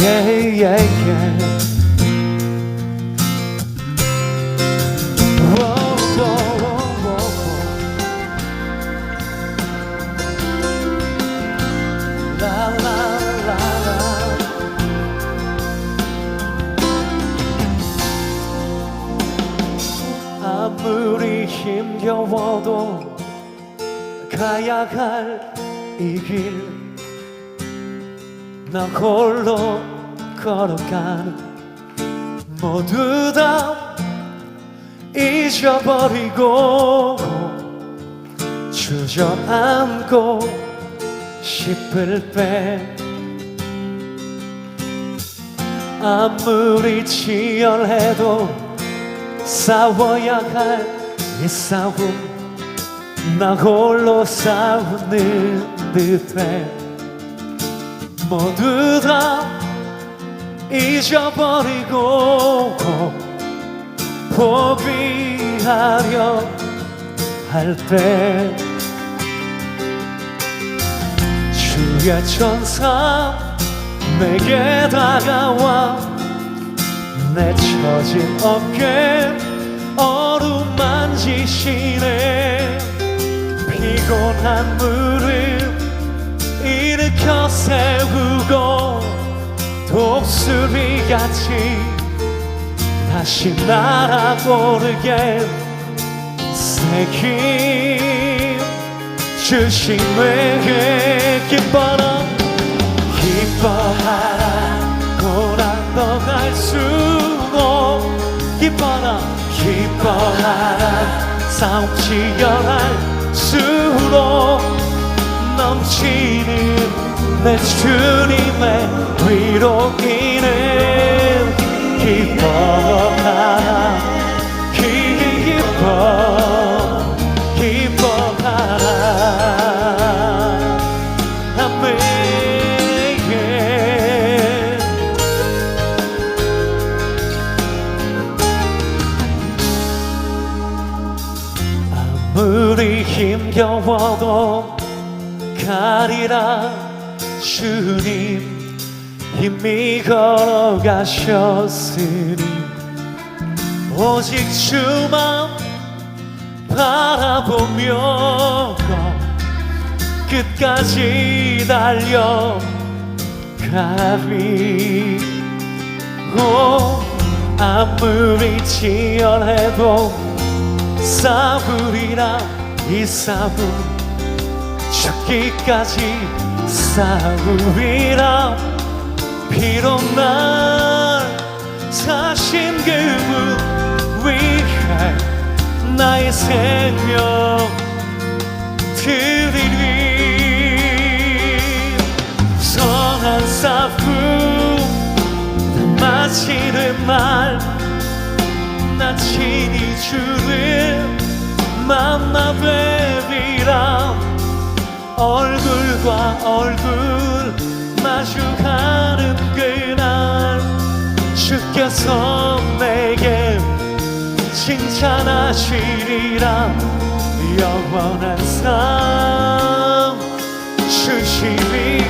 yeah, yeah, yeah. Whoa, whoa, whoa, whoa. La, la, la, la. 아무리 힘겨워도 가야 할 이 길 나 홀로 걸어가는 모두 다 잊어버리고 주저앉고 싶을 때 아무리 치열해도 싸워야 할 이 싸움 나 홀로 싸우는 듯해 모두 다 잊어버리고 포기하려 할 때 주의 천사 내게 다가와 내 처진 어깨 어루만지시네 피곤한 무릎 일으켜 세우고 독수리 같이 다시 날아오르게 새김 주시네 기뻐라. 기뻐하라 고난 너갈수록 기뻐라. 기뻐하라. 싸움 치열할수록 넘치는 내 주님의 위로이는 기뻐하라 기뻐 기뻐하라 아멘 아무리 힘겨워도 가리라 주님 이미 걸어가셨으니 오직 주만 바라보며 끝까지 달려가리. 오 아무리 치열해도 싸우리라 이 싸움 죽기까지 싸우리라 비록 날 자신 그분 위해 나의 생명 드리리. 선한 싸움 마치는 날나 친히 주를 만나 뵈리라 얼굴과 얼굴 마주하는 그날 주께서 내게 칭찬하시리라. 영원한 삶 주시리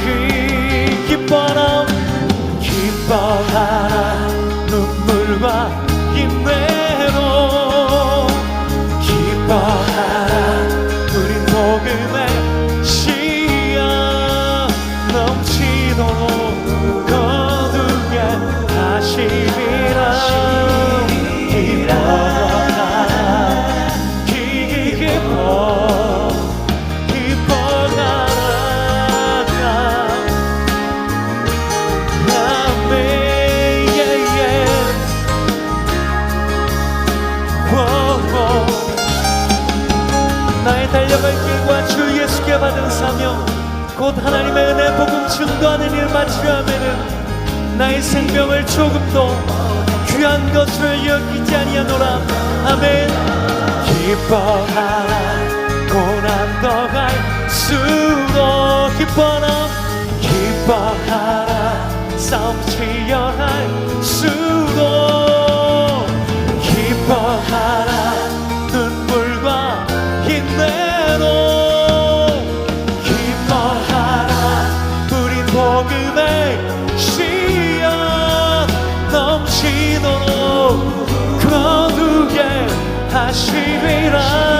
하시리라. 기뻐하라 기뻐 기뻐하라 아멘 예예. 나의 달려갈 길과 주 예수께 받은 사명 곧 하나님의 은혜 복음 증거하는 일 마치하면은 나의 생명을 조금도 귀한 것을 여기지 아니하노라. 아멘. 기뻐하라 고난 더갈수록 기뻐라. 기뻐하라. 싸움 치열할 하시리라 기뻐하라